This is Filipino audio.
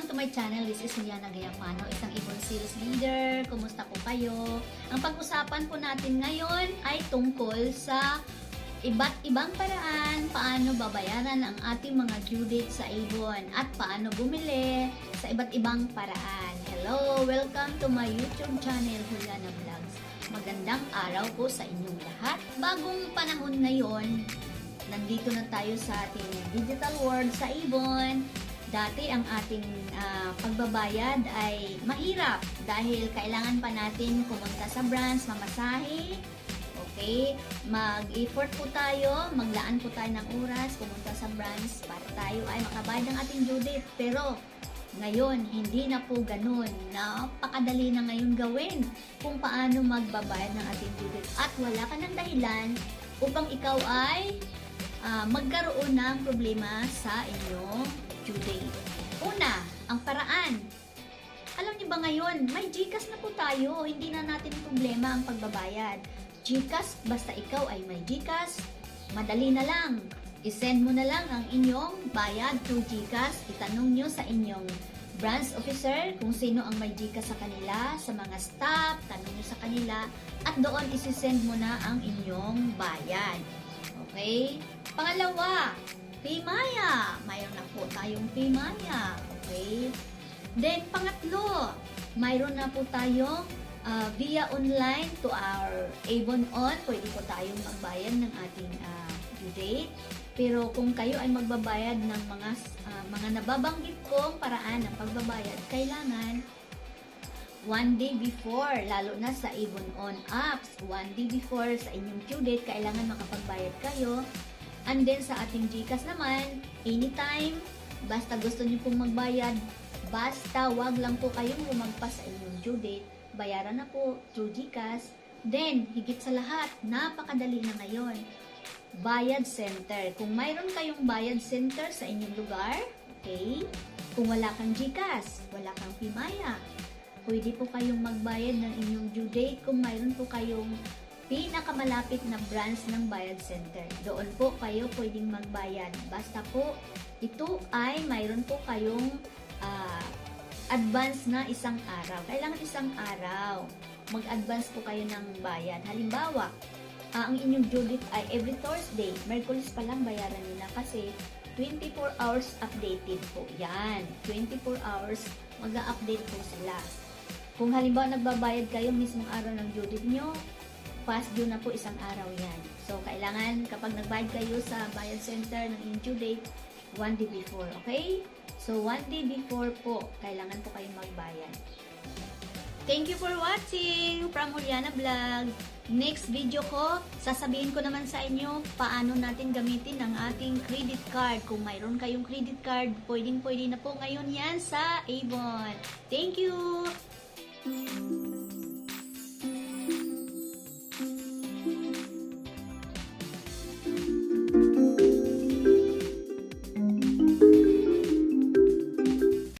Welcome to my channel. This is Juliana Gayapano, isang Ibon Sales Leader. Kumusta po kayo? Ang pag-usapan po natin ngayon ay tungkol sa iba't ibang paraan paano babayaran ang ating mga due date sa Avon at paano bumili sa iba't ibang paraan. Hello! Welcome to my YouTube channel, Juliana Vlogs. Magandang araw po sa inyong lahat. Bagong panahon ngayon, nandito na tayo sa ating digital world sa Avon. Dati ang ating ah, pagbabayad ay mahirap dahil kailangan pa natin pumunta sa branch, mamasahe, okay? Mag-effort po tayo, maglaan po tayo ng oras, pumunta sa branch para tayo ay makabayad ng ating due date. Pero ngayon, hindi na po ganun. Napakadali na ngayon gawin kung paano magbabayad ng ating due date. At wala ka ng dahilan upang ikaw ay ah, magkaroon ng problema sa inyong due. Una, ang paraan. Alam niyo ba ngayon, may GCash na po tayo. Hindi na natin problema ang pagbabayad. GCash, basta ikaw ay may GCash, madali na lang. I-send mo na lang ang inyong bayad through GCash. Itanong nyo sa inyong branch officer kung sino ang may GCash sa kanila, sa mga staff, tanong nyo sa kanila, at doon isi-send mo na ang inyong bayad. Okay? Pangalawa, Paymaya. Mayroon na po tayong Paymaya. Okay? Then, pangatlo, mayroon na po tayong ah, via online to our Avon On. Pwede po tayong magbayad ng ating due date. Pero kung kayo ay magbabayad ng mga ah, mga nababanggit kong paraan ng pagbabayad, kailangan one day before, lalo na sa Avon On apps, one day before sa inyong due date, kailangan makapagbayad kayo. And then sa ating GCash naman, anytime, basta gusto niyo pong magbayad, basta wag lang po kayong lumagpas sa inyong due date, bayaran na po through GCash. Then, higit sa lahat, napakadali na ngayon. Bayad center. Kung mayroon kayong bayad center sa inyong lugar, okay? Kung wala kang GCash, wala kang Pimaya, pwede po kayong magbayad ng inyong due date kung mayroon po kayong pinakamalapit na branch ng bayad center. Doon po kayo pwedeng magbayad. Basta po, ito ay mayroon po kayong ah, advance na isang araw. Kailangan isang araw. Mag-advance po kayo ng bayad. Halimbawa, ah, ang inyong due date ay every Thursday. Merkulis pa lang bayaran nila kasi 24 hours updated po. Yan. 24 hours mag-update po sila. Kung halimbawa nagbabayad kayo mismong araw ng due date nyo, past due na po isang araw yan. So, kailangan kapag nagbayad kayo sa bayad center ng inyong due date, one day before, okay? So, one day before po, kailangan po kayong magbayad. Thank you for watching from Juliana Vlog. Next video ko, sasabihin ko naman sa inyo paano natin gamitin ang ating credit card. Kung mayroon kayong credit card, pwedeng pwede na po ngayon yan sa Avon. Thank you!